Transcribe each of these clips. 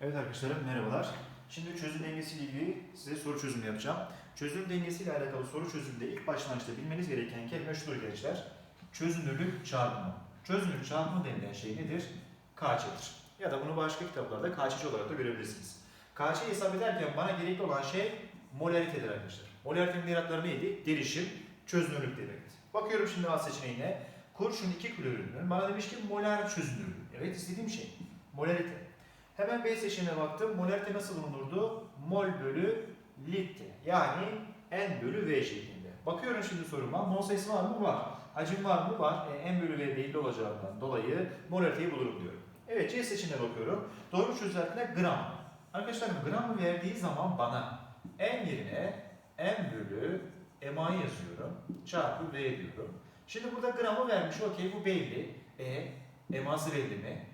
Evet arkadaşlarım merhabalar. Şimdi çözüm dengesiyle ilgili size soru çözümü yapacağım. Çözüm dengesiyle alakalı soru çözümde ilk başlangıçta bilmeniz gereken kelime şudur gençler. Çözünürlük çarpımı. Çözünürlük çarpımı denilen şey nedir? KÇ'dir. Ya da bunu başka kitaplarda KÇC olarak da görebilirsiniz. KÇ'yi hesap ederken bana gerekli olan şey molaritedir arkadaşlar. Molaritenin yaratları neydi? Derişim, çözünürlük demekti. Bakıyorum şimdi A seçeneğine. Kurşun 2 klorürünün bana demiş ki molar çözünürlüğü. Evet istediğim şey. Molarite. Hemen B seçeneğine baktım. Molarite nasıl bulunurdu? Mol bölü litre. Yani N bölü V şeklinde. Bakıyorum şimdi soruma. Mol sayısı var mı? Var. Hacim var mı? Var. E, N bölü V belli olacağından dolayı molariteyi bulurum diyorum. Evet C seçeneğine bakıyorum. Doğru çözerken gram. Arkadaşlarım gramı verdiği zaman bana N yerine N bölü MA'yı yazıyorum. Çarpı V diyorum. Şimdi burada gramı vermiş. Okey bu belli. E, eması belli mi?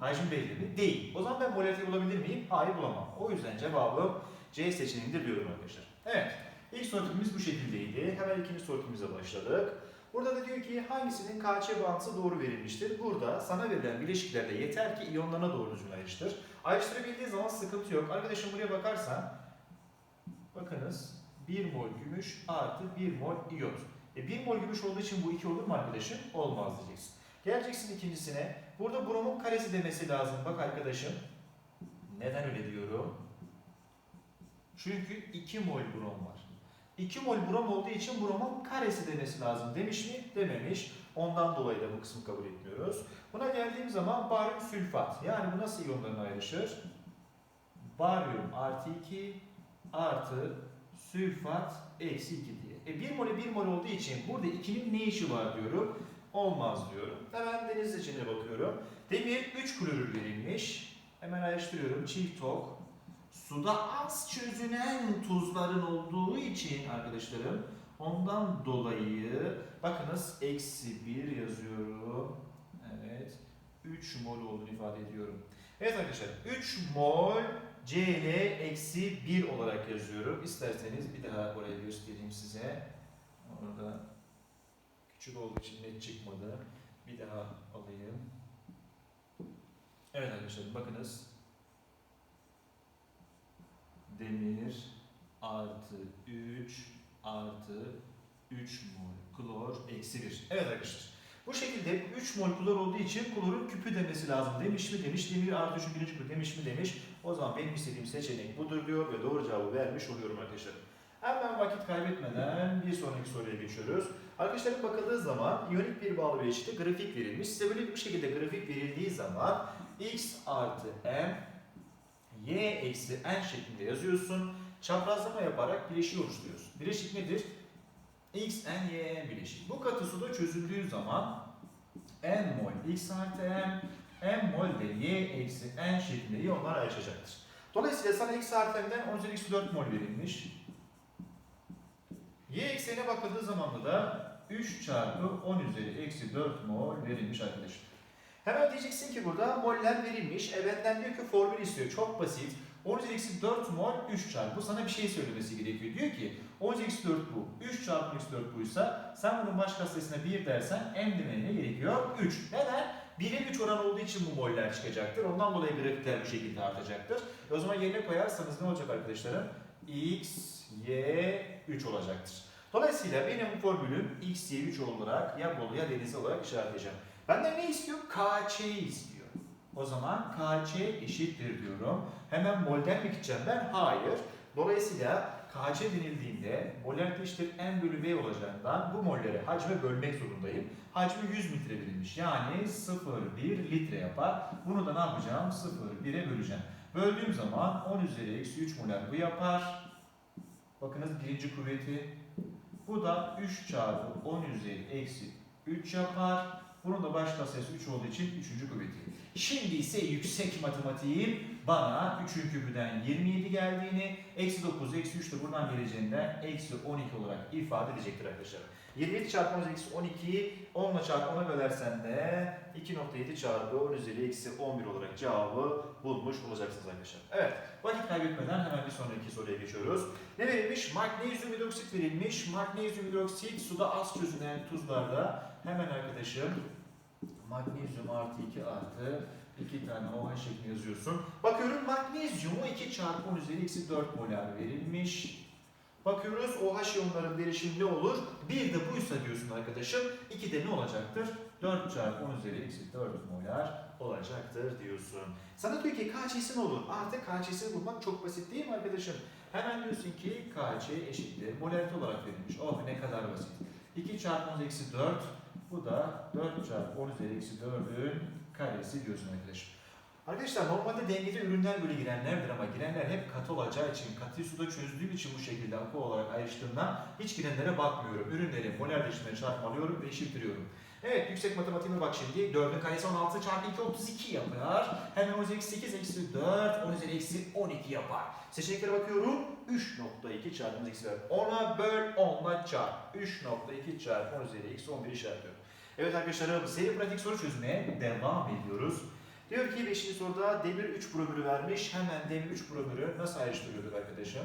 Hacim belli mi? Değil. O zaman ben molariteyi bulabilir miyim? Hayır bulamam. O yüzden cevabım C seçeneğidir diyorum arkadaşlar. Evet. İlk soru tipimiz bu şekildeydi. Hemen ikinci soru tipimize başladık. Burada da diyor ki hangisinin KC bağıntısı doğru verilmiştir? Burada sana verilen bileşiklerde yeter ki iyonlarına doğru düzgün ayrıştır. Ayrıştırabildiği zaman sıkıntı yok. Arkadaşım buraya bakarsan bakınız 1 mol gümüş artı 1 mol iyot. E 1 mol gümüş olduğu için bu 2 olur mu arkadaşım? Olmaz diyeceksin. Geleceksin ikincisine. Burada bromun karesi demesi lazım. Bak arkadaşım. Neden öyle diyorum? Çünkü 2 mol brom var. 2 mol brom olduğu için bromun karesi demesi lazım. Demiş mi? Dememiş. Ondan dolayı da bu kısmı kabul etmiyoruz. Buna geldiğim zaman baryum sülfat. Yani bu nasıl iyonlarına ayrışır? Baryum artı 2 artı sülfat eksi 2 diye. E 1 mole 1 mol olduğu için burada 2'nin ne işi var diyorum. Olmaz diyorum. Hemen deniz seçeneğine bakıyorum. Demir 3 klorür verilmiş. Hemen ayrıştırıyorum. Çift tok. Suda az çözünen tuzların olduğu için arkadaşlarım ondan dolayı bakınız eksi 1 yazıyorum. Evet. 3 mol olduğunu ifade ediyorum. Evet arkadaşlar 3 mol Cl eksi 1 olarak yazıyorum. İsterseniz bir daha oraya göstereyim size. Orada küçük olduğu için net çıkmadı. Bir daha alayım. Evet arkadaşlar bakınız. Demir artı 3 artı 3 mol klor eksi 1. Evet arkadaşlar. Bu şekilde 3 mol klor olduğu için klorun küpü demesi lazım demiş mi demiş. Demir artı 3'ün birinci küpü demiş mi demiş. O zaman benim istediğim seçenek budur diyor ve doğru cevabı vermiş oluyorum arkadaşlar. Hemen vakit kaybetmeden bir sonraki soruya geçiyoruz. Arkadaşlar bakıldığı zaman iyonik bir bağlı bileşikte grafik verilmiş. Size böyle bir şekilde grafik verildiği zaman x artı m y eksi n şeklinde yazıyorsun. Çaprazlama yaparak bileşiği oluşturuyorsun. Bileşik nedir? x, n, y, n bileşik. Bu katı suda çözüldüğü zaman n mol x artı m, m mol de y eksi n şeklinde iyonlar ayrışacaktır. Dolayısıyla sana x artı m'den 10 üzeri eksi 4 mol verilmiş. Y eksenine bakıldığı zaman da 3 çarpı 10 üzeri eksi 4 mol verilmiş arkadaşlar. Hemen diyeceksin ki burada moller verilmiş. E benden diyor ki formül istiyor. Çok basit. 10 üzeri eksi 4 mol 3 çarpı. Bu sana bir şey söylemesi gerekiyor. Diyor ki 10 üzeri eksi 4 bu. 3 çarpı 10 eksi 4 buysa sen bunun baş katsayısına 1 dersen m demene gerekiyor? 3. Neden? 1'e 3 oran olduğu için bu moller çıkacaktır. Ondan dolayı grafikler bu şekilde artacaktır. E o zaman yerine koyarsanız ne olacak arkadaşlarım? x, y, 3 olacaktır. Dolayısıyla benim formülüm x, y, 3 olarak ya Bolu ya Denizli olarak işaretleyeceğim. Benden ne istiyor? KC'yi istiyor. O zaman KC eşittir diyorum. Hemen molden mi gideceğim ben? Hayır. Dolayısıyla KC denildiğinde molarite eşittir n bölü v olacağından bu molleri hacme bölmek zorundayım. Hacmi 100 litre verilmiş. Yani 0,1 litre yapar. Bunu da ne yapacağım? 0,1'e böleceğim. Böldüğüm zaman 10 üzeri eksi 3 molar bu yapar. Bakınız birinci kuvveti. Bu da 3 çarpı 10 üzeri eksi 3 yapar. Bunun da baş katsayısı 3 olduğu için 3. kuvveti. Şimdi ise yüksek matematiğim bana 3'ün küpüden 27 geldiğini, eksi 9, eksi 3 de buradan geleceğinden eksi 12 olarak ifade edecektir arkadaşlar. 27 çarpı 10 eksi 12'yi 10 ile çarpı 10'a bölersen de 2.7 çarpı 10 üzeri eksi 11 olarak cevabı bulmuş olacaksınız arkadaşlar. Evet, vakit kaybetmeden hemen bir sonraki soruya geçiyoruz. Ne verilmiş? Magnezyum hidroksit verilmiş. Magnezyum hidroksit suda az çözünen tuzlarda hemen arkadaşım magnezyum artı 2 artı İki tane OH şeklinde yazıyorsun. Bakıyorum magnezyumu 2 çarpı 10 üzeri eksi 4 molar verilmiş. Bakıyoruz OH iyonların derişimi ne olur? Bir de buysa diyorsun arkadaşım. 2 de ne olacaktır? 4 çarpı 10 üzeri eksi 4 molar olacaktır diyorsun. Sana diyor ki KC'si ne olur? Artık KC'sini bulmak çok basit değil mi arkadaşım? Hemen diyorsun ki KC eşittir. Molarite olarak verilmiş. Oh ne kadar basit. 2 çarpı 10 üzeri eksi 4. Bu da 4 çarpı 10 üzeri eksi 4'ün karesi diyorsun arkadaşım. Arkadaşlar normalde dengeli ürünler böyle girenlerdir ama girenler hep katı olacağı için, katı suda çözdüğüm için bu şekilde akı olarak ayrıştığından hiç girenlere bakmıyorum. Ürünleri molar değişimine çarpmalıyorum ve eşittiriyorum. Evet yüksek matematiğime bak şimdi. 4'ün karesi 16 çarpı 2 32 yapar. Hemen 10 üzeri eksi 8 eksi 4 10 üzeri eksi 12 yapar. Seçeneklere bakıyorum. 3.2 çarpı 10 eksi 4. 10'a böl 10'la çarp. 3.2 çarpı 10 üzeri eksi 11 işaretliyorum. Evet arkadaşlarım seri pratik soru çözmeye devam ediyoruz. Diyor ki 5. soruda demir 3 bromürü vermiş. Hemen demir 3 bromürü nasıl ayrıştırıyorduk arkadaşım?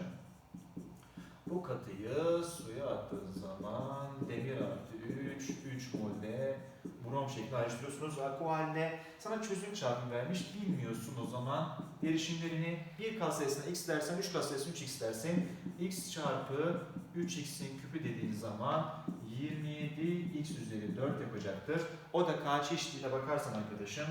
Bu katıyı suya attığın zaman demir artı 3, 3 molde brom şeklinde ayrıştırıyorsunuz. Akı halinde sana çözüm çarpımı vermiş. Bilmiyorsun o zaman derişimlerini bir kat sayısına x dersen 3 kat sayısına 3x dersin. x çarpı 3x'in küpü dediğin zaman 27 x üzeri 4 yapacaktır. O da kaç eşitliğine bakarsan arkadaşım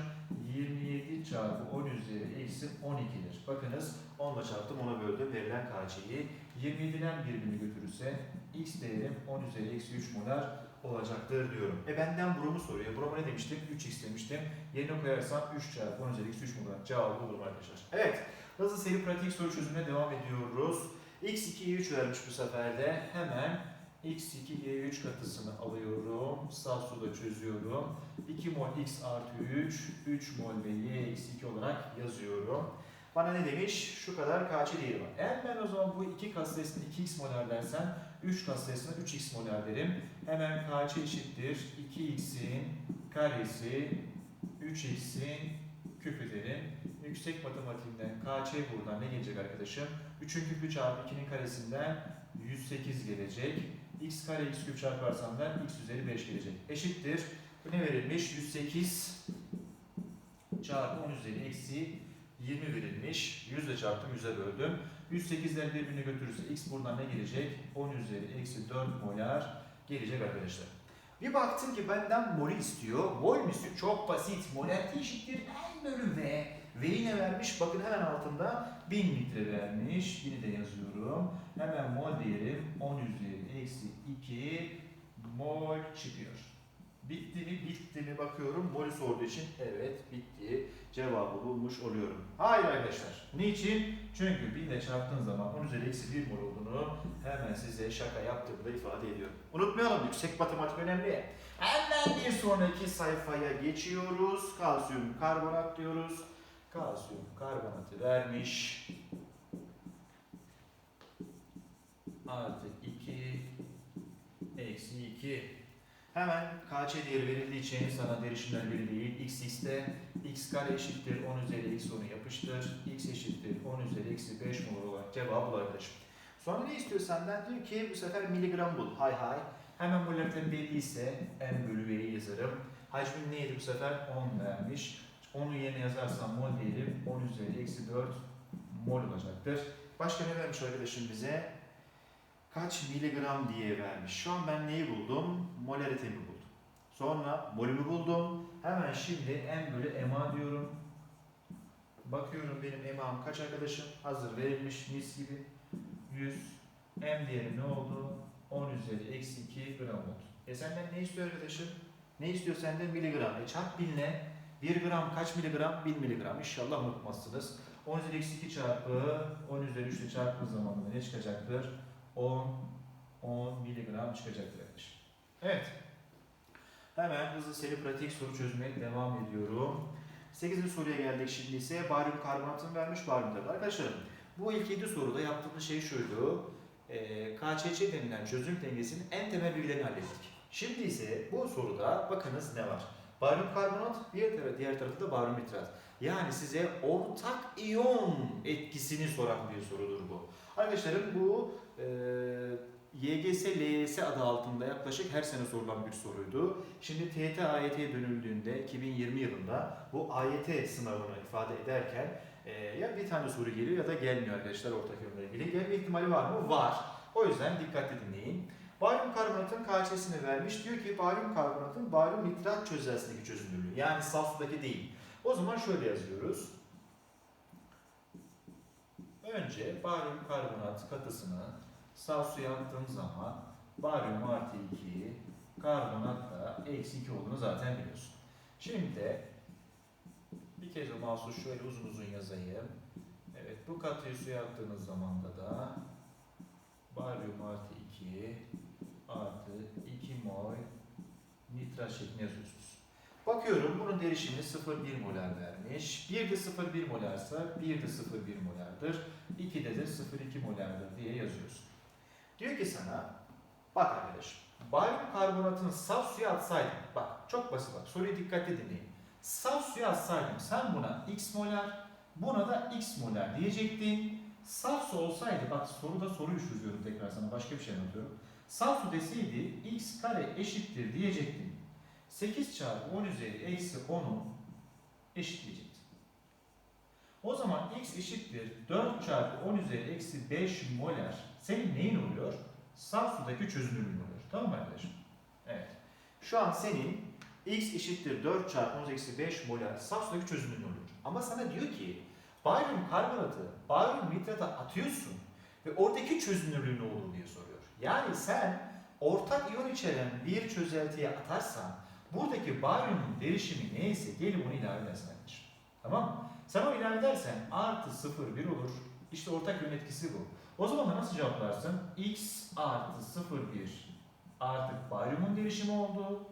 27 çarpı 10 üzeri eksi 12'dir. Bakınız 10 ile çarptım 10'a böldüm verilen KC'yi. 27'den birbirini götürürse x değerim 10 üzeri eksi 3 molar olacaktır diyorum. E benden bromu soruyor. Broma ne demiştim? 3x demiştim. Yerine koyarsam 3 çarpı 10 üzeri eksi 3 molar. Cevabı bulurum arkadaşlar. Evet. Hızlı seri pratik soru çözümüne devam ediyoruz. x2'ye 3 vermiş bu sefer de. Hemen x2'ye 3 katısını alıyorum. Sağ sola çözüyorum. 2 mol x artı 3, 3 mol ve y eksi 2 olarak yazıyorum. Bana ne demiş? Şu kadar KC değeri var. Eğer ben o zaman bu iki katsayısını 2x molar dersem 3 katsayısına 3x molar derim. Hemen KC eşittir. 2x'in karesi 3x'in küpü derim. Yüksek matematiğinden KC buradan ne gelecek arkadaşım? 3'ün küpü çarpı 2'nin karesinden 108 gelecek. X kare x küp çarparsam ben x üzeri 5 gelecek. Eşittir. Bu ne verilmiş? 108 çarpı 10 üzeri eksi 20 verilmiş. 100 ile çarptım 100'e böldüm. 108'ler birbirini götürürse x buradan ne gelecek? 10 üzeri eksi 4 molar gelecek arkadaşlar. Bir baktım ki benden molü istiyor. Mol mü istiyor? Çok basit. Molarite eşittir N bölü V. V'yi ne vermiş? Bakın hemen altında 1000 litre vermiş. Yine de yazıyorum. Hemen mol değerim 10 üzeri eksi 2 mol çıkıyor. Bitti mi? Bitti mi? Bakıyorum. Molü sorduğu için evet bitti. Cevabı bulmuş oluyorum. Hayır arkadaşlar. Niçin? Çünkü 1000 ile çarptığın zaman 10 üzeri eksi 1 mol olduğunu hemen size şaka yaptığımda ifade ediyorum. Unutmayalım yüksek matematik önemli. Hemen bir sonraki sayfaya geçiyoruz. Kalsiyum karbonat diyoruz. Kalsiyum karbonatı vermiş. Artı 2 eksi 2 Hemen KC değeri verildiği için sana derişimler belli değil. x x'te x kare eşittir 10 üzeri eksi 10'u yapıştır. x eşittir 10 üzeri eksi 5 mol olarak cevabı bul arkadaşım. Sonra ne istiyor senden? Diyor ki bu sefer miligram bul. Hay hay. Hemen molarite belliyse n bölü v'yi yazarım. Hacmin neydi bu sefer? 10 vermiş. 10'un yerine yazarsam mol değerim 10 üzeri eksi 4 mol olacaktır. Başka ne vermiş arkadaşım bize? kaç miligram diye vermiş. Şu an ben neyi buldum? Molaritemi buldum. Sonra molümü buldum. Hemen şimdi M bölü MA diyorum. Bakıyorum benim MA'm kaç arkadaşım? Hazır verilmiş mis gibi. 100. M değeri ne oldu? 10 üzeri eksi 2 gram oldu. E senden ne istiyor arkadaşım? Ne istiyor senden? Miligram. E çarp binle. 1 gram kaç miligram? 1000 miligram. İnşallah unutmazsınız. 10 üzeri eksi 2 çarpı 10 üzeri 3 ile çarptığın zaman da ne çıkacaktır? 10 10 miligram çıkacaktır arkadaşlar. Evet. Hemen hızlı seri pratik soru çözmeye devam ediyorum. 8. soruya geldik şimdi ise baryum karbonatını vermiş baryumda. Arkadaşlarım bu ilk 7 soruda yaptığımız şey şuydu. E, KÇÇ denilen çözüm dengesinin en temel bilgilerini hallettik. Şimdi ise bu soruda bakınız ne var. Baryum karbonat, diğer, tarafı, diğer tarafı da baryum nitrat. Yani size ortak iyon etkisini soran bir sorudur bu. Arkadaşlarım bu e, YGS, LYS adı altında yaklaşık her sene sorulan bir soruydu. Şimdi TYT AYT'ye dönüldüğünde 2020 yılında bu AYT sınavını ifade ederken e, ya bir tane soru geliyor ya da gelmiyor arkadaşlar ortak yönle ilgili. Gelme ihtimali var mı? Var. O yüzden dikkatli dinleyin. Baryum karbonatın KÇ'sini vermiş. Diyor ki baryum karbonatın baryum nitrat çözeltisindeki çözünürlüğü. Yani saf sudaki değil. O zaman şöyle yazıyoruz. Önce baryum karbonat katısını saf suya attığım zaman baryum artı 2, karbonat da eksi 2 olduğunu zaten biliyorsun. Şimdi de bir kez o mouse'u şöyle uzun uzun yazayım. Evet bu katıyı suya attığınız zaman da baryum artı 2 artı 2 mol nitrat şeklinde yazıyorsunuz. Bakıyorum bunun derişimi 0,1 molar vermiş. 1 de 0,1 molarsa 1 de 0,1 molardır. 2'de de 0,2 molardır diye yazıyorsun. Diyor ki sana bak arkadaşım baryum karbonatını saf suya atsaydım bak çok basit bak soruyu dikkatli dinleyin. Saf suya atsaydım sen buna x molar buna da x molar diyecektin. Saf su olsaydı bak soruda soruyu çözüyorum tekrar sana başka bir şey anlatıyorum. Saf su deseydi x kare eşittir diyecektin. 8 çarpı 10 üzeri eksi 10'u eşitleyecektin. O zaman x eşittir 4 çarpı 10 üzeri eksi 5 molar senin neyin oluyor? Saf sudaki çözünürlüğün oluyor. Tamam mı arkadaşım? Evet. Şu an senin x eşittir 4 çarpı 10 üzeri eksi 5 molar saf sudaki çözünürlüğün oluyor. Ama sana diyor ki baryum karbonatı baryum nitrata atıyorsun ve oradaki çözünürlüğü ne olur diye soruyor. Yani sen ortak iyon içeren bir çözeltiye atarsan buradaki baryumun derişimi neyse gelip onu ilave edersin. Tamam mı? Sen onu ilave edersen artı 0,1 olur. İşte ortak iyon etkisi bu. O zaman da nasıl cevaplarsın? x artı 0,1 artık baryumun derişimi oldu.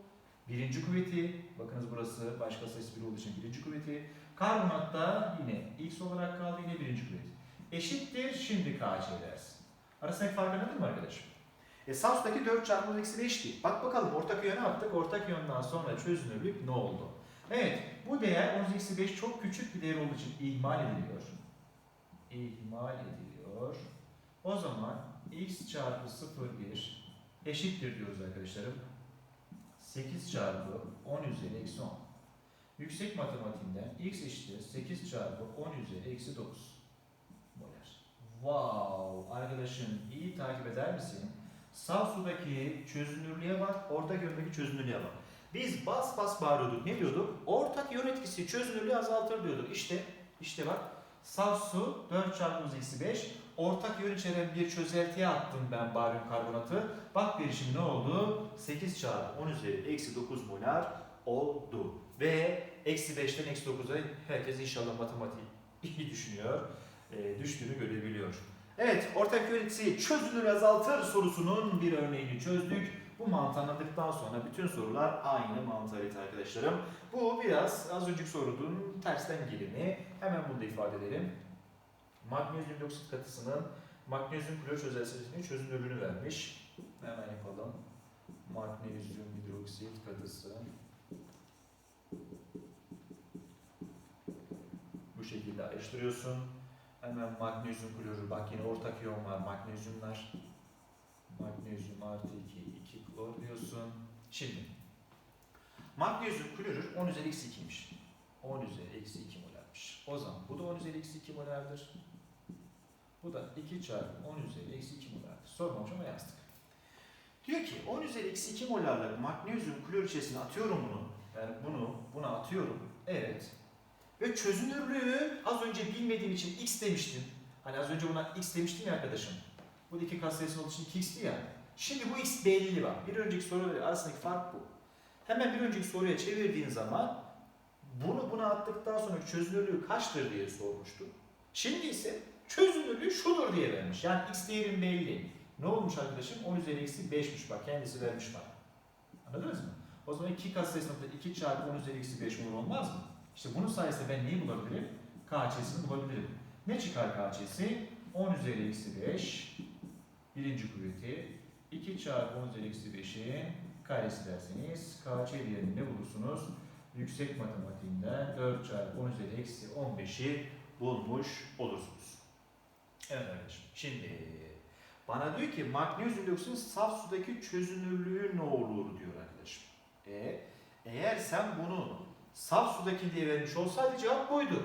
Birinci kuvveti, bakınız burası başka sayısı 1 olduğu için birinci kuvveti. Karbonatta yine x olarak kaldı yine birinci kuvveti. Eşittir şimdi KC dersin. Arasındaki fark anladın mı arkadaşım? E Samsun'daki 4 çarpı eksi 5'ti. Bak bakalım ortak yöne attık. Ortak yönden sonra çözünürlük ne oldu? Evet bu değer 10 eksi 5 çok küçük bir değer olduğu için ihmal ediliyor. İhmal ediliyor. O zaman x çarpı 0,1 eşittir diyoruz arkadaşlarım. 8 çarpı 10 üzeri eksi 10. Yüksek matematiğinden x eşittir 8 çarpı 10 üzeri eksi 9 molar. Wow! Arkadaşım iyi takip eder misin? Saf sudaki çözünürlüğe bak, ortak yöndeki çözünürlüğe bak. Biz bas bas bağırıyorduk. Ne diyorduk? Ortak yön etkisi çözünürlüğü azaltır diyorduk. İşte, işte bak. Saf su 4 çarpı eksi 5. Ortak yön içeren bir çözeltiye attım ben baryum karbonatı. Bak derişim ne oldu? 8 çarpı 10 üzeri eksi 9 molar oldu. Ve eksi 5'ten eksi 9'a herkes inşallah matematik iyi düşünüyor. E, düştüğünü görebiliyor. Evet, ortak yön etkisi çözünür azaltır sorusunun bir örneğini çözdük. Bu mantığı anladıktan sonra bütün sorular aynı mantalite arkadaşlarım. Bu biraz az önceki sorunun tersten gelimi. Hemen bunu da ifade edelim. Magnezyum dioksit katısının magnezyum klor çözeltisinin çözünürlüğünü vermiş. Hemen yapalım. Magnezyum hidroksit katısı. Bu şekilde ayrıştırıyorsun. Hemen magnezyum klorür. Bak yine ortak iyon var. Magnezyumlar. Magnezyum artı 2, 2 klor diyorsun. Şimdi. Magnezyum klorür 10 üzeri eksi 2'ymiş. 10 üzeri eksi 2 molarmış. O zaman bu da 10 üzeri eksi 2 molardır. Bu da 2 çarpı 10 üzeri eksi 2 molardır. Sormamış ama yazdık. Diyor ki 10 üzeri eksi 2 molarla magnezyum klor içerisine atıyorum bunu. Yani bunu buna atıyorum. Evet. Ve çözünürlüğü az önce bilmediğim için x demiştim. Hani az önce buna x demiştim ya arkadaşım. Bu iki katsayısı olduğu için 2x'ti ya. Şimdi bu x belli bak. Bir önceki soru arasındaki fark bu. Hemen bir önceki soruya çevirdiğin zaman bunu buna attıktan sonra çözünürlüğü kaçtır diye sormuştu. Şimdi ise çözünürlüğü şudur diye vermiş. Yani x değerim belli. Ne olmuş arkadaşım? 10 üzeri eksi 5'miş bak. Kendisi vermiş bana. Anladınız mı? O zaman 2 katsayısında 2 çarpı 10 üzeri eksi 5 olur olmaz mı? İşte bunun sayesinde ben neyi bulabilirim? KC'sini bulabilirim. Ne çıkar KC'si? 10 üzeri eksi 5 birinci kuvveti 2 çarpı 10 üzeri eksi 5'in karesi derseniz KC değerini ne bulursunuz? Yüksek matematiğinden 4 çarpı 10 üzeri eksi 15'i bulmuş olursunuz. Evet arkadaşım. Şimdi Bana diyor ki magnezyum dioksit saf sudaki çözünürlüğü ne olur diyor arkadaşım. E, eğer sen bunu saf sudaki diye vermiş olsaydı cevap buydu.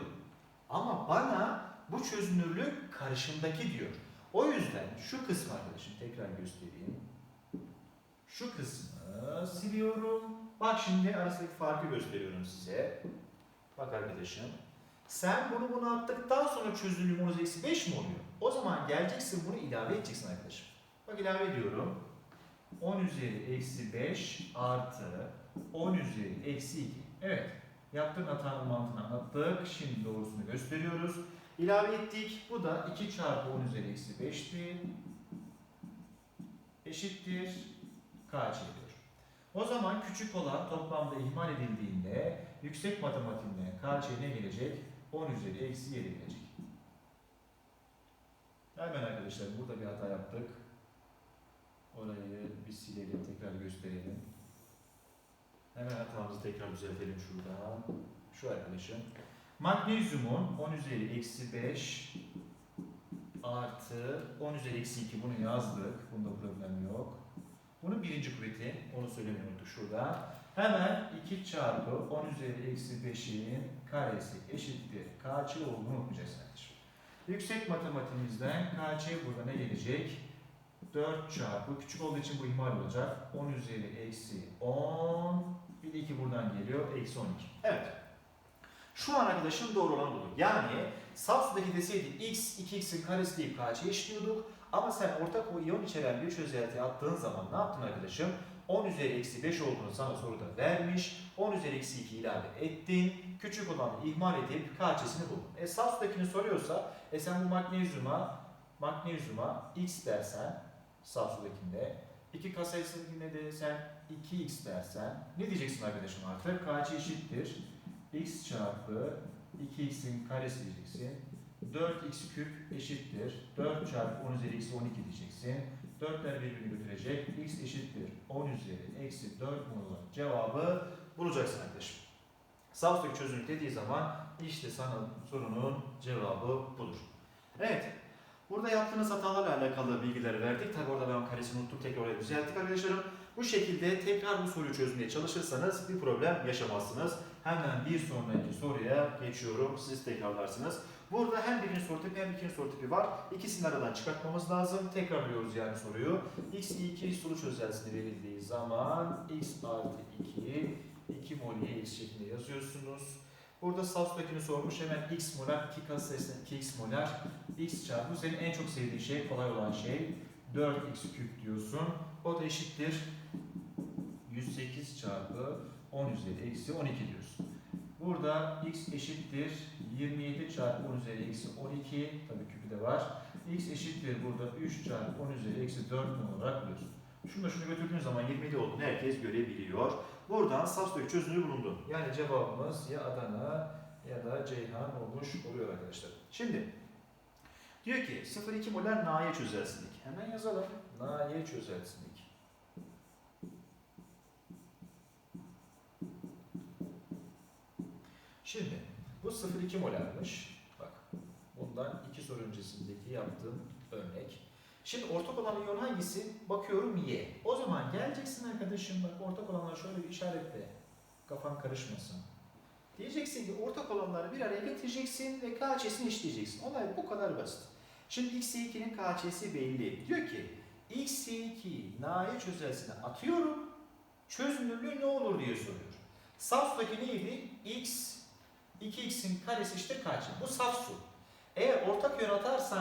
Ama bana bu çözünürlük karışımdaki diyor. O yüzden şu kısmı arkadaşım tekrar göstereyim. Şu kısmı siliyorum. Bak şimdi arasındaki farkı gösteriyorum size. Bak arkadaşım. Sen bunu buna attıktan sonra çözünürlüğün 10 eksi 5 mi oluyor? O zaman geleceksin bunu ilave edeceksin arkadaşım. Bak ilave ediyorum. 10 üzeri eksi 5 artı 10 üzeri eksi 2. Evet. Yaptığın hatanın mantığını anlattık. Şimdi doğrusunu gösteriyoruz. İlave ettik. Bu da 2 çarpı 10 üzeri eksi 5'ti. Eşittir. KC diyor. O zaman küçük olan toplamda ihmal edildiğinde yüksek matematiğinde KC ne gelecek? 10 üzeri eksi 7 gelecek. Hemen arkadaşlar burada bir hata yaptık. Orayı bir silelim, tekrar gösterelim. Hemen hatamızı tekrar düzeltelim şuradan. Şu arkadaşım. Magnezyumun 10 üzeri eksi 5 artı 10 üzeri eksi 2 bunu yazdık. Bunda problem yok. Bunun birinci kuvveti, onu söylemeyi unuttuk şurada. Hemen 2 çarpı 10 üzeri eksi 5'in karesi eşittir. KC olduğunu unutmayacağız kardeşim. Yüksek matematiğimizden KC burada ne gelecek? 4 çarpı, küçük olduğu için bu ihmal olacak. 10 üzeri eksi 10, bir de 2 buradan geliyor, eksi 12. Evet. Şu an arkadaşım doğru olan budur. Yani saf sudaki deseydi x, 2x'in karesi deyip KC eşliyorduk. Ama sen ortak o iyon içeren bir çözeltiye attığın zaman ne yaptın arkadaşım? 10 üzeri eksi 5 olduğunu sana soruda vermiş. 10 üzeri eksi 2 ilave ettin. Küçük olanı ihmal edip KC'sini buldun. E saf sudakini soruyorsa e sen bu magnezyuma magnezyuma x dersen saf sudakinde 2 K sayısındakinde de sen 2x dersen ne diyeceksin arkadaşım artık? KC eşittir. x çarpı 2x'in karesi diyeceksin. 4x küp eşittir. 4 çarpı 10 üzeri eksi 12 diyeceksin. 4'ler birbirini götürecek. x eşittir. 10 üzeri eksi 4 bunu cevabı bulacaksın arkadaşım. Üstteki çözünürlük dediği zaman işte sana sorunun cevabı budur. Evet. Burada yaptığınız hatalarla alakalı bilgileri verdik. Tabi orada ben karesini unuttum. Tekrar oraya düzelttik arkadaşlarım. Bu şekilde tekrar bu soruyu çözmeye çalışırsanız bir problem yaşamazsınız. Hemen bir sonraki soruya geçiyorum. Siz tekrarlarsınız. Burada hem birinci soru tipi hem ikinci soru tipi var. İkisini aradan çıkartmamız lazım. Tekrarlıyoruz yani soruyu. x 2 sulu çözeltisine verildiği zaman x artı 2 2 mol y şeklinde yazıyorsunuz. Burada Safsu'dakini sormuş. Hemen x molar, 2 kas sayısına 2x molar. x çarpı senin en çok sevdiğin şey, kolay olan şey. 4x küp diyorsun. O da eşittir. 108 çarpı 10 üzeri eksi 12 diyorsun. Burada x eşittir 27 çarpı 10 üzeri eksi 12 tabii küpü de var. x eşittir burada 3 çarpı 10 üzeri eksi 4 mu olarak buluyorsun. Şunu da şunu götürdüğün zaman 27 olduğunu herkes görebiliyor. Buradan Safsu'daki çözünürlüğü bulundu. Yani cevabımız ya Adana ya da Ceyhan olmuş oluyor arkadaşlar. Şimdi diyor ki 0,2 molar naye çözelsinlik. Hemen yazalım. Naye çözelsinlik. Şimdi bu 0,2 molarmış. Bak bundan iki soru öncesindeki yaptığım örnek. Şimdi ortak olan iyon hangisi? Bakıyorum Y. O zaman geleceksin arkadaşım bak ortak olanlar şöyle bir işaretle. Kafan karışmasın. Diyeceksin ki ortak olanları bir araya getireceksin ve KC'sini işleyeceksin. Olay bu kadar basit. Şimdi X2'nin KC'si belli. Diyor ki X2'yi naye çözelsine atıyorum. Çözünürlüğü ne olur diye soruyor. Saf sudaki neydi? X 2x'in karesi işte kaç? Bu saf su. Eğer ortak yön atarsan